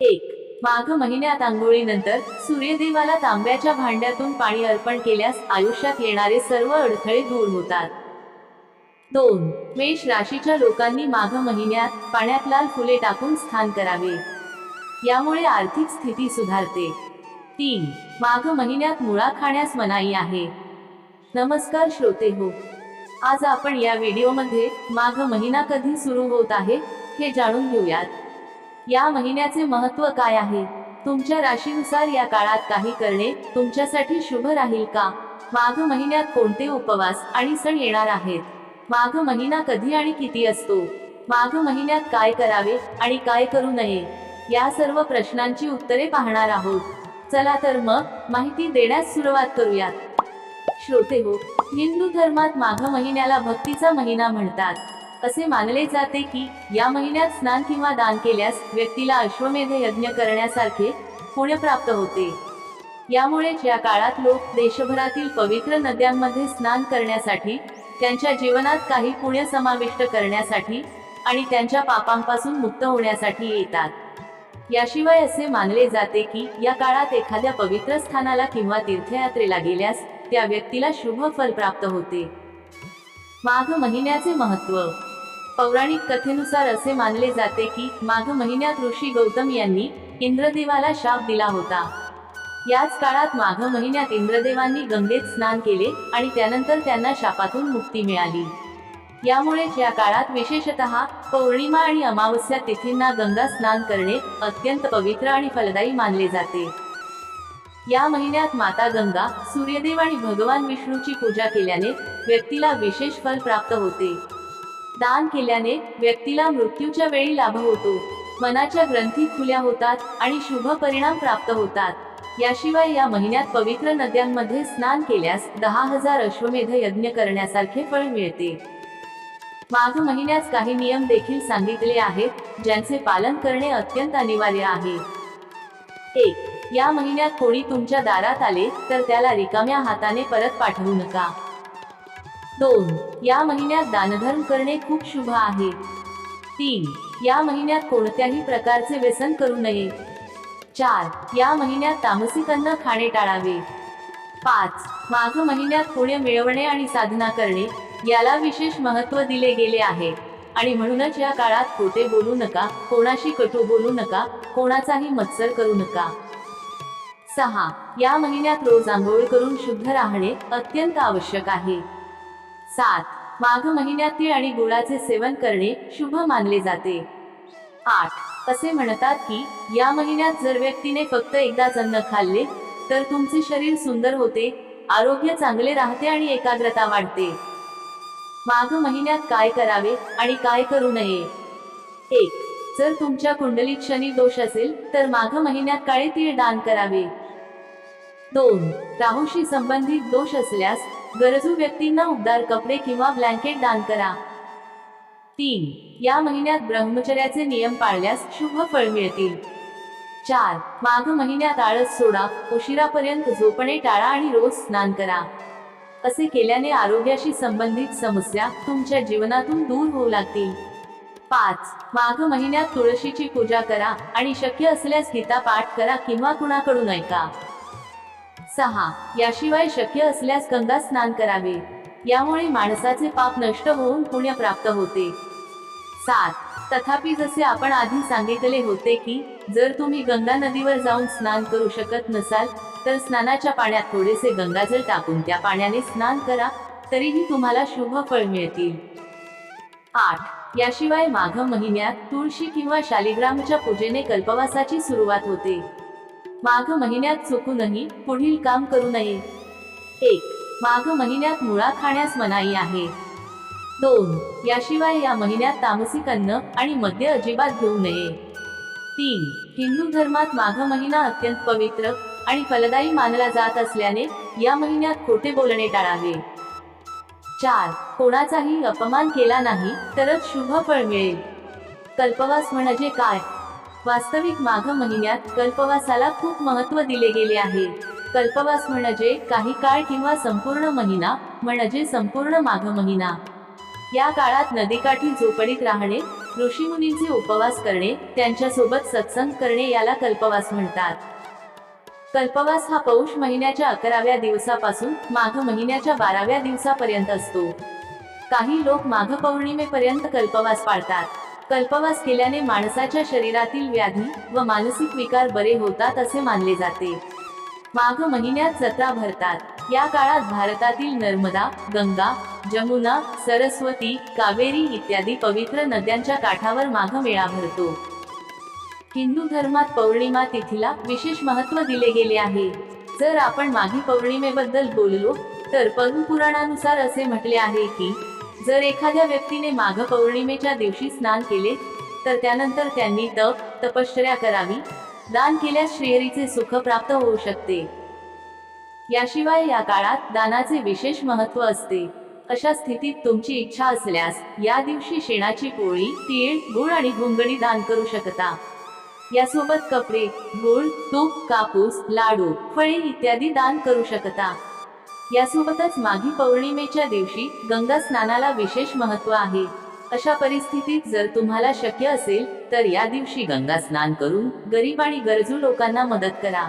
एक. माघ महिन्यात आंघोळीनंतर सूर्यदेवाला तांब्याच्या भांड्यातून पाणी अर्पण केल्यास आयुष्यात येणारे सर्व अडथळे दूर होतात. दोन. मेष राशीच्या लोकांनी माघ महिन्यात पाण्यात लाल फुले टाकून स्थान करावे. यामुळे आर्थिक स्थिती सुधारते. तीन. माघ महिन्यात मुळा खाण्यास मनाई आहे. नमस्कार श्रोते हो. आज आपण या व्हिडिओमध्ये माघ महिना कधी सुरू होत आहे हे जाणून घेऊयात. या महिन्याचे महत्त्व काय आहे? तुमच्या राशीनुसार या काळात काही करणे तुमच्यासाठी शुभ राहील का? माघ महिन्यात कोणते उपवास आणि सण येणार आहेत? माघ महिना कधी आणि किती असतो? माघ महिन्यात काय करावे आणि काय करू नये? या सर्व प्रश्नांची उत्तरे पाहणार आहोत. चला तर मग माहिती देण्यास सुरुवात करूयात. श्रोते हो हिंदू धर्मात माघ महिन्याला भक्तीचा महिना म्हणतात. असे मानले जाते की या महिन्यात स्नान किंवा दान केल्यास व्यक्तीला अश्वमेध यज्ञ करण्यासारखे पुण्य प्राप्त होते. यामुळेच या काळात लोक देशभरातील पवित्र नद्यांमध्ये स्नान करण्यासाठी त्यांच्या जीवनात काही पुण्य समाविष्ट करण्यासाठी आणि त्यांच्या पापांपासून मुक्त होण्यासाठी येतात. याशिवाय असे मानले जाते की या काळात एखाद्या पवित्र स्थानाला किंवा तीर्थयात्रेला गेल्यास त्या व्यक्तीला शुभ फल प्राप्त होते. माघ महिन्याचे महत्त्व पौराणिक कथेनुसार असे मानले जाते की माघ महिन्यात ऋषी गौतम यांनी इंद्रदेवाला शाप दिला होता. याच काळात माघ महिन्यात इंद्रदेवांनी गंगेत स्नान केले आणि त्यानंतर त्यांना शापातून मुक्ती मिळाली. यामुळेच या काळात विशेषतः पौर्णिमा आणि अमावस्या तिथींना गंगा स्नान करणे अत्यंत पवित्र आणि फलदायी मानले जाते. या महिन्यात माता गंगा सूर्यदेव आणि भगवान विष्णूची पूजा केल्याने व्यक्तीला विशेष फल प्राप्त होते. दान केल्याने व्यक्तीला मृत्यूच्या वेळी लाभ होतो. मनाच्या ग्रंथी खुल्या होतात आणि शुभ परिणाम प्राप्त होतात. याशिवाय या महिन्यात पवित्र नद्यांमध्ये स्नान केल्यास दहा हजार अश्वमेध यज्ञ करण्यासारखे फळ मिळते. माघ महिन्यात काही नियम देखील सांगितले आहेत ज्यांचे पालन करणे अत्यंत अनिवार्य आहे. एक या महिन्यात कोणी तुमच्या दारात आले तर त्याला रिकाम्या हाताने परत पाठवू नका. दोन या महिन्यात दानधर्म करणे खूप शुभ आहे. तीन या महिन्यात कोणत्याही प्रकारचे व्यसन करू नये. चार या महिन्यात तामसिक अन्न खाणे टाळावे. पाच माघ महिन्यात पुण्य मिळवणे आणि साधना करणे याला विशेष महत्त्व दिले गेले आहे. आणि म्हणूनच या काळात खोटे बोलू नका कोणाशी कटू बोलू नका कोणाचाही मत्सर करू नका. सहा या महिन्यात रोज आंघोळ करून शुद्ध राहणे अत्यंत आवश्यक आहे. सात. माघ महिन्यात तीळ आणि गुळाचे सेवन करणे शुभ मानले जाते. आठ. असे म्हणतात की या महिन्यात जर व्यक्तीने फक्त एकदाच अन्न खाल्ले तर तुमचे शरीर सुंदर होते आरोग्य चांगले राहते आणि एकाग्रता वाढते. माघ महिन्यात काय करावे आणि काय करू नये? एक. जर तुमच्या कुंडलीत शनी दोष असेल तर माघ महिन्यात काळे तीळ दान करावे. दोन. राहूशी संबंधित दोष असल्यास गरजू व्यक्तींना उबदार कपडे किंवा ब्लँकेट दान करा. तीन या महिन्यात ब्रह्मचर्याचे नियम पाळल्यास शुभ फळ मिळतील. चार माघ महिन्यात आळस सोडा उशिरापर्यंत झोपणे टाळा आणि रोज स्नान करा. असे केल्याने आरोग्याशी संबंधित समस्या तुमच्या जीवनातून दूर होऊ लागतील. पाच माघ महिन्यात तुळशीची पूजा करा आणि शक्य असल्यास गीता पाठ करा किंवा कुणाकडून ऐका. सहा. याशिवाय शक्य असल्यास गंगा स्नान करावे. यामुळे माणसाचे पाप नष्ट होऊन पुण्य प्राप्त होते. सात. तथापि जसे आपण आधी सांगितले होते की जर तुम्ही गंगा नदीवर जाऊन स्नान करू शकत नसाल तर स्नानाच्या पाण्यात थोडेसे गंगाजल टाकून त्या पाण्याने स्नान करा तरीही तुम्हाला शुभ फळ मिळतील. आठ. याशिवाय माघ महिन्यात तुळशी किंवा शालिग्रामच्या पूजेने कल्पवासाची सुरुवात होते. माघ महिन्यात चुकूनही पुढील काम करू नये. एक माघ महिन्यात मुळा खाण्यास मनाई आहे. दोन याशिवाय या महिन्यात तामसिक अन्न आणि मद्य अजिबात घेऊ नये. तीन हिंदू धर्मात माघ महिना अत्यंत पवित्र आणि फलदायी मानला जात असल्याने या महिन्यात खोटे बोलणे टाळावे. चार कोणाचाही अपमान केला नाही तरच शुभ फळ मिळेल. कल्पवास म्हणजे काय? वास्तविक माघ महिन्यात कल्पवासाला खूप महत्त्व दिले गेले आहे. कल्पवास म्हणजे काही काळ किंवा संपूर्ण महिना म्हणजे संपूर्ण माघ महिना. या काळात नदीकाठी झोपडीत राहणे ऋषीमुनींचे उपवास करणे त्यांच्यासोबत सत्संग करणे याला कल्पवास म्हणतात. कल्पवास हा पौष महिन्याच्या अकराव्या दिवसापासून माघ महिन्याच्या बाराव्या दिवसापर्यंत असतो. काही लोक माघ पौर्णिमेपर्यंत कल्पवास पाळतात. कल्पवास केल्याने माणसाच्या शरीरातील व्याधी व मानसिक विकार बरे होतात असे मानले जाते. माघ महिन्यात जत्रा भरतात. या काळात भारतातील नर्मदा गंगा जमुना सरस्वती कावेरी इत्यादी पवित्र नद्यांच्या काठावर माघ मेळा भरतो. हिंदू धर्मात पौर्णिमा तिथीला विशेष महत्त्व दिले गेले आहे. जर आपण माघी पौर्णिमेबद्दल बोललो तर पद्मपुराणानुसार असे म्हटले आहे की जर एखाद्या व्यक्तीने माघ पौर्णिमेच्या दिवशी स्नान केले तर त्यानंतर त्यांनी तप तपश्चर्या करावी. दान केल्यास श्रेहरीचे सुख प्राप्त होऊ शकते. याशिवाय या काळात दानाचे विशेष महत्त्व असते. अशा स्थितीत तुमची इच्छा असल्यास या दिवशी शेणाची पोळी तीळ गुळ आणि घुंगडी दान करू शकता. यासोबत कपडे गुळ तूप कापूस लाडू फळे इत्यादी दान करू शकता. यासोबतच माघी पौर्णिमेच्या दिवशी गंगा स्नानाला विशेष महत्त्व आहे. अशा परिस्थितीत जर तुम्हाला शक्य असेल तर या दिवशी गंगा स्नान करून गरीब आणि गरजू लोकांना मदत करा.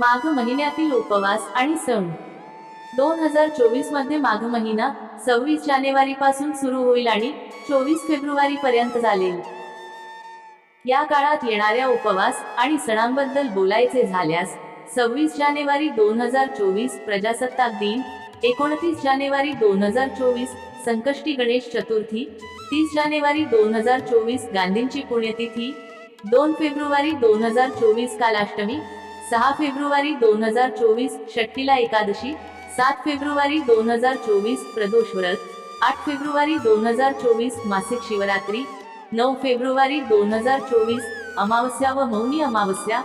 माघ महिन्यातील उपवास आणि सण. दोन हजार चोवीसमध्ये माघ महिना सव्वीस जानेवारी पासून सुरू होईल आणि चोवीस फेब्रुवारी पर्यंत चालेल. या काळात येणाऱ्या उपवास आणि सणांबद्दल बोलायचे झाल्यास सव्वीस जानेवारी दोन हजार चोवीस प्रजासत्ताक दिन एकोणतीस जानेवारी दोन हजार चोवीस संकष्टी गणेश चतुर्थी तीस जानेवारी दोन हजार चोवीस गांधींची पुण्यतिथी दोन फेब्रुवारी दोन हजार चोवीस कालाष्टमी सहा फेब्रुवारी दोन हजार चोवीस षट्टीला एकादशी सात फेब्रुवारी दोन हजार चोवीस प्रदोष व्रत आठ फेब्रुवारी दोन हजार चोवीस मासिक शिवरात्री नऊ फेब्रुवारी दोन हजार चोवीस अमावस्या व मौनी अमावस्या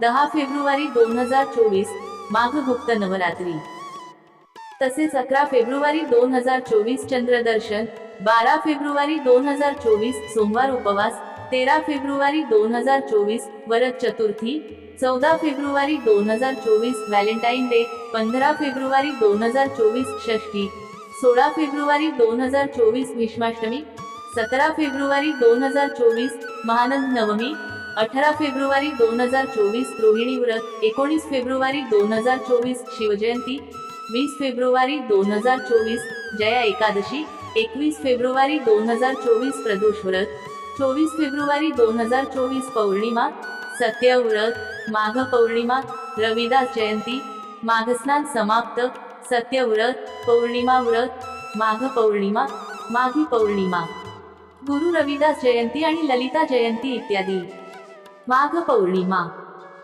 दहा फेब्रुवारी दोन हजार चोवीस माघ गुप्त नवरात्री. तसेच अकरा फेब्रुवारी दोन हजार चोवीस चंद्रदर्शन बारा फेब्रुवारी दोन हजार चोवीस सोमवार उपवास तेरा फेब्रुवारी दोन हजार चोवीस वरद चतुर्थी चौदा फेब्रुवारी दोन हजार चोवीस व्हॅलेंटाईन डे पंधरा फेब्रुवारी दोन हजार चोवीस षष्टी सोळा फेब्रुवारी दोन हजार चोवीस भीष्माष्टमी सतरा फेब्रुवारी दोन हजार चोवीस महानंद नवमी अठरा फेब्रुवारी दोन हजार चोवीस रोहिणी व्रत एकोणीस फेब्रुवारी दोन हजार चोवीस शिवजयंती वीस फेब्रुवारी दोन हजार चोवीस जया एकादशी एकवीस फेब्रुवारी दोन हजार चोवीस प्रदोष व्रत चोवीस फेब्रुवारी दोन हजार चोवीस पौर्णिमा सत्यव्रत माघ पौर्णिमा रविदास जयंती माघस्नान समाप्त सत्यव्रत पौर्णिमा व्रत माघ पौर्णिमा माघी पौर्णिमा. गुरु रविदास जयंती आणि ललिता जयंती इत्यादी. माघ पौर्णिमा.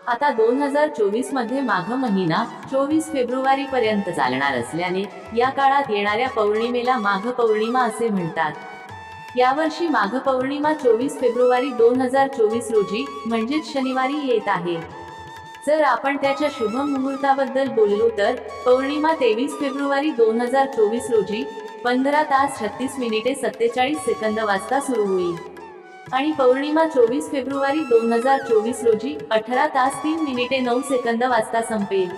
आता दोन हजार चोवीसमध्ये माघ महिना चोवीस फेब्रुवारी पर्यंत चालणार असल्याने या काळात येणाऱ्या पौर्णिमेला माघ पौर्णिमा असे म्हणतात. यावर्षी माघ पौर्णिमा चोवीस फेब्रुवारी दोन हजार चोवीस रोजी म्हणजेच शनिवारी येत आहे. जर आपण त्याच्या शुभ मुहूर्ताबद्दल बोललो तर पौर्णिमा तेवीस फेब्रुवारी दोन हजार चोवीस रोजी पंधरा तास छत्तीस मिनिटे सत्तेचाळीस सेकंद वाजता सुरू होईल. आणि पौर्णिमा चोवीस फेब्रुवारी दोन हजार चोवीस रोजी अठरा तास तीन मिनिटे नऊ सेकंद वाजता संपेल.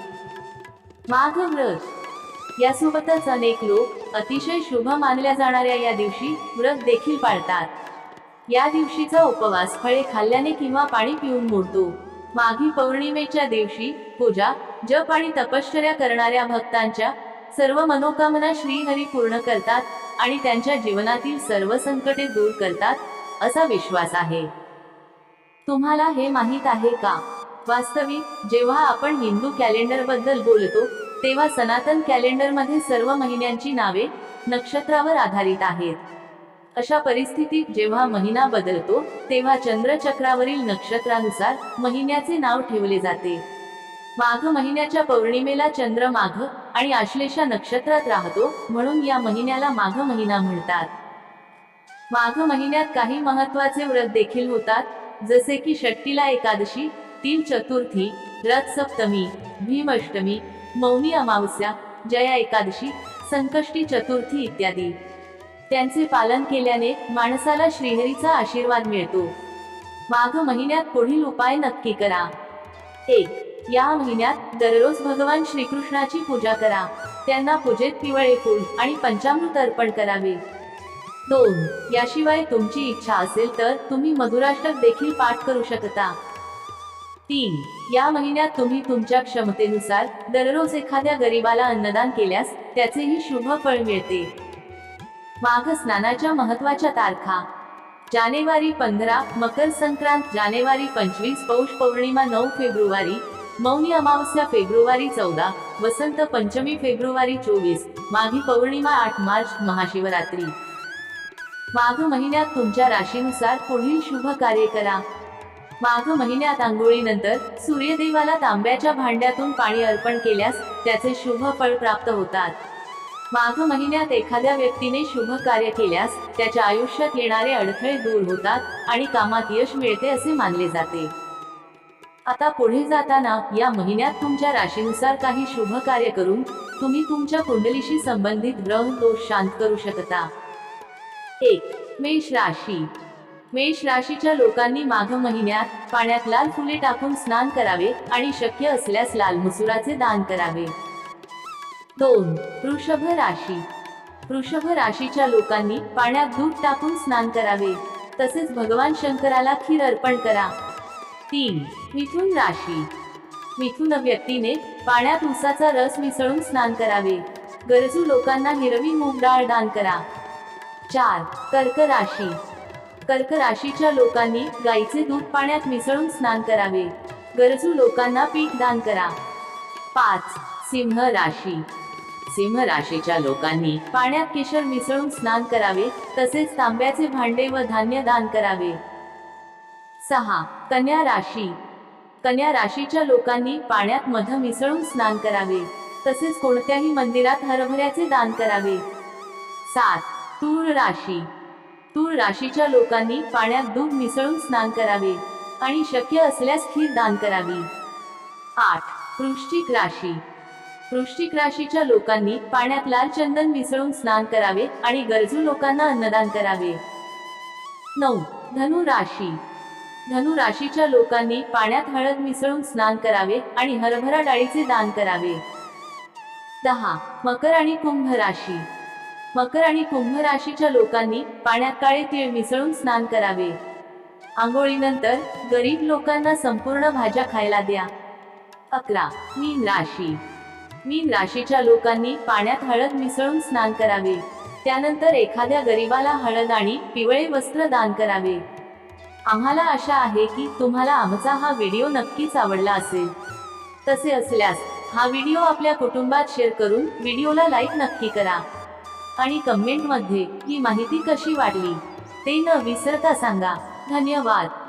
माघ व्रत. यासोबतच अनेक लोक अतिशय शुभ मानल्या जाणाऱ्या या दिवशी व्रत देखील पाळतात. या दिवशीचा उपवास फळे खाल्ल्याने किंवा पाणी पिऊन मोडतो. माघी पौर्णिमेच्या दिवशी पूजा जप आणि तपश्चर्या करणाऱ्या भक्तांच्या सर्व मनोकामना श्रीहरी पूर्ण करतात आणि त्यांच्या जीवनातील सर्व संकटे दूर करतात. असा विश्वास आहे. तुम्हाला हे माहीत आहे का? वास्तविक जेव्हा आपण हिंदू कॅलेंडरबद्दल बोलतो तेव्हा सनातन कॅलेंडरमध्ये सर्व महिन्यांची नावे नक्षत्रावर आधारित आहेत. अशा परिस्थितीत जेव्हा महिना बदलतो तेव्हा चंद्रचक्रावरील नक्षत्रानुसार महिन्याचे नाव ठेवले जाते. माघ महिन्याच्या पौर्णिमेला चंद्र माघ आणि आश्लेषा नक्षत्रात राहतो म्हणून या महिन्याला माघ महिना म्हणतात. माघ महिन्यात काही महत्त्वाचे व्रत देखील होतात जसे की षट्टीला एकादशी तीन चतुर्थी रथ सप्तमी भीमअष्टमी मौनी अमावस्या जया एकादशी संकष्टी चतुर्थी इत्यादी. त्यांचे पालन केल्याने माणसाला श्रीहरीचा आशीर्वाद मिळतो. माघ महिन्यात पुढील उपाय नक्की करा. एक या महिन्यात दररोज भगवान श्रीकृष्णाची पूजा करा. त्यांना पूजेत पिवळे फूल आणि पंचामृत अर्पण करावे. दोन याशिवाय तुमची इच्छा असेल तर तुम्ही मधुराष्टक देखील पाठ करू शकता. तीन या महिन्यात तुम्ही तुमच्या क्षमतेनुसार दररोज एखाद्या गरीबाला अन्नदान केल्यास त्याचेही शुभ फळ मिळते. माघ स्नानाच्या महत्त्वाच्या तारखा. जानेवारी पंधरा मकर संक्रांत जानेवारी पंचवीस पौष पौर्णिमा नऊ फेब्रुवारी मौनी अमावस्या फेब्रुवारी चौदा वसंत पंचमी फेब्रुवारी चोवीस माघी पौर्णिमा आठ मार्च महाशिवरात्री. माघ महिन्यात तुमच्या राशीनुसार पुढील शुभ कार्य करा. माघ महिन्यात आंघोळीनंतर सूर्यदेवाला तांब्याच्या भांड्यातून पाणी अर्पण केल्यास त्याचे शुभ फळ प्राप्त होतात. माघ महिन्यात एखाद्या व्यक्तीने शुभ कार्य केल्यास त्याच्या आयुष्यात येणारे अडथळे दूर होतात आणि कामात यश मिळते असे मानले जाते. आता पुढे जाताना या महिन्यात तुमच्या राशीनुसार काही शुभ कार्य करून तुम्ही तुमच्या कुंडलीशी संबंधित ग्रह दोष शांत करू शकता. एक मेष राशी. मेष राशीच्या लोकांनी माघ महिन्यात पाण्यात लाल फुले टाकून स्नान करावे आणि शक्य असल्यास लाल मसुराचे दान करावे. दोन वृषभ राशी. वृषभ राशीच्या लोकांनी पाण्यात दूध टाकून स्नान करावे. तसेच भगवान शंकराला खीर अर्पण करा. तीन मिथुन राशी. मिथुन व्यक्तीने पाण्यात उसाचा रस मिसळून स्नान करावे. गरजू लोकांना हिरवी मूग डाळ दान करा. चार कर्क राशी. कर्क राशीच्या लोकांनी गाईचे दूध पाण्यात मिसळून स्नान करावे. गरजू लोकांना पीठ दान करा. पाच सिंह राशी. सिंह राशीच्या लोकांनी पाण्यात केशर मिसळून स्नान करावे तसेच तांब्याचे भांडे व धान्य दान करावे. सहा कन्या राशी. कन्या राशीच्या लोकांनी पाण्यात मध मिसळून स्नान करावे तसेच कोणत्याही मंदिरात हरभऱ्याचे दान करावे. सात तूळ राशी. तूळ राशीच्या लोकांनी पाण्यात दूध मिसळून स्नान करावे आणि शक्य असल्यास खीर दान करावी. आठ. वृश्चिक राशी. वृश्चिक राशीच्या लोकांनी पाण्यात लाल चंदन मिसळून स्नान करावे आणि गरजू लोकांना अन्नदान करावे. नऊ. धनु राशी. धनु राशीच्या लोकांनी पाण्यात हळद मिसळून स्नान करावे आणि हरभरा डाळीचे दान करावे. दहा. मकर आणि कुंभ राशी. मकर आणि कुंभ राशीच्या लोकांनी पाण्यात काळे तीळ मिसळून स्नान करावे. आंघोळीनंतर गरीब लोकांना संपूर्ण भाज्या खायला द्या. अकरा. मीन राशी. मीन राशीच्या लोकांनी पाण्यात हळद मिसळून स्नान करावे. त्यानंतर एखाद्या गरीबाला हळद आणि पिवळे वस्त्र दान करावे. आम्हाला आशा आहे की तुम्हाला आमचा हा व्हिडिओ नक्कीच आवडला असेल. तसे असल्यास हा व्हिडिओ आपल्या कुटुंबात शेअर करून व्हिडिओला लाईक नक्की करा. आणि कमेंटमध्ये ही माहिती कशी वाटली ते न विसरता सांगा. धन्यवाद.